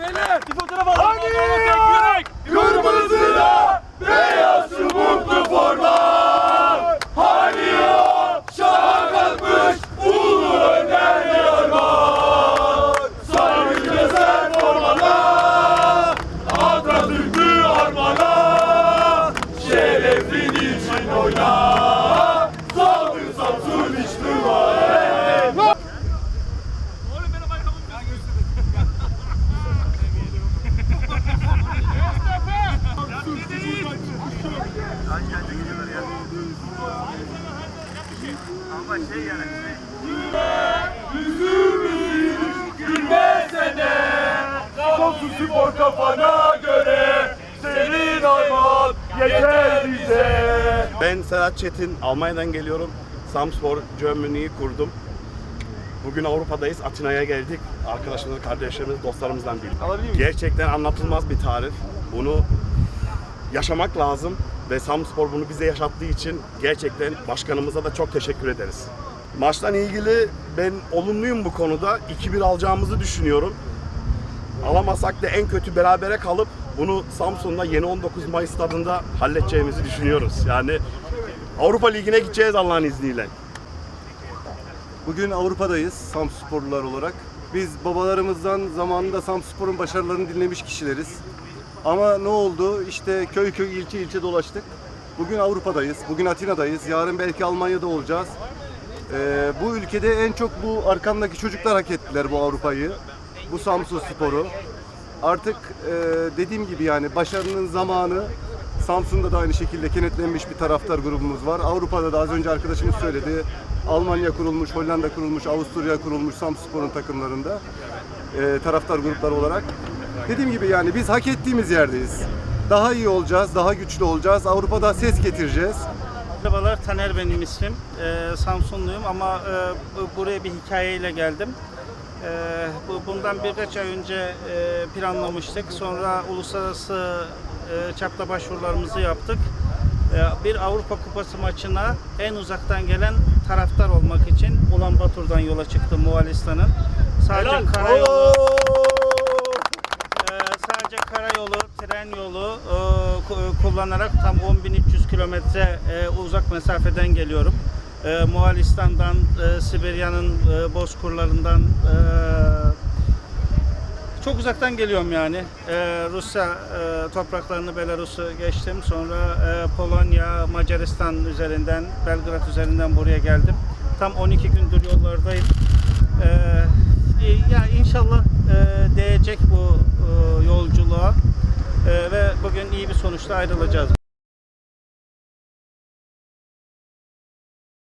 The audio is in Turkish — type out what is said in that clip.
beyler. Bir fotoğraf alalım. Hadi. Kırmızıda beyaz şu mutlu forma Hani o şaha kalkmış ulu önder yarman Sarı sen formana Atatürk'ü armana Gülmesene Samsun spor kafana göre Senin arman yeter bize Ben Serhat Çetin, Almanya'dan geliyorum. Samspor Germany'yi kurdum. Bugün Avrupa'dayız, Atina'ya geldik. Arkadaşlarımız, kardeşlerimiz, dostlarımızdan birlikte. Gerçekten anlatılmaz bir tarif. Bunu yaşamak lazım ve Samspor bunu bize yaşattığı için gerçekten başkanımıza da çok teşekkür ederiz. Maçtan ilgili ben olumluyum bu konuda. 2-1 alacağımızı düşünüyorum. Alamasak da en kötü berabere kalıp bunu Samsun'da yeni 19 Mayıs stadında halledeceğimizi düşünüyoruz. Yani Avrupa Ligi'ne gideceğiz Allah'ın izniyle. Bugün Avrupa'dayız Samsporlular olarak. Biz babalarımızdan zamanında Samspor'un başarılarını dinlemiş kişileriz. Ama ne oldu? İşte köy köy ilçe ilçe dolaştık. Bugün Avrupa'dayız, bugün Atina'dayız, yarın belki Almanya'da olacağız. Ee, bu ülkede en çok bu arkamdaki çocuklar hak ettiler bu Avrupa'yı. Bu Samsun Spor'u. Artık e, dediğim gibi yani başarının zamanı Samsun'da da aynı şekilde kenetlenmiş bir taraftar grubumuz var. Avrupa'da da az önce arkadaşımız söyledi. Almanya kurulmuş, Hollanda kurulmuş, Avusturya kurulmuş Samspor'un takımlarında e, taraftar grupları olarak. Dediğim gibi yani biz hak ettiğimiz yerdeyiz. Daha iyi olacağız, daha güçlü olacağız. Avrupa'da ses getireceğiz. Merhabalar, Taner benim ismim. Ee, Samsunluyum ama e, bu- buraya bir hikayeyle geldim. Bu, bundan birkaç ay önce e, planlamıştık. Sonra uluslararası e, çapta başvurularımızı yaptık. Ee, bir Avrupa Kupası maçına en uzaktan gelen taraftar olmak için Ulan Batur'dan yola çıktım Moğolistan'ın. Sadece karayolu, ee, sadece karayolu, tren yolu e, ku- kullanarak tam 10.300 kilometre e, uzak mesafeden geliyorum. E, Moğolistan'dan, e, Sibirya'nın e, bozkurlarından e, çok uzaktan geliyorum yani. E, Rusya e, topraklarını Belarus'u geçtim. Sonra e, Polonya, Macaristan üzerinden, Belgrad üzerinden buraya geldim. Tam 12 gündür yollardayım. E, e, ya inşallah e, değecek bu e, yolculuğa E, ve bugün iyi bir sonuçla ayrılacağız.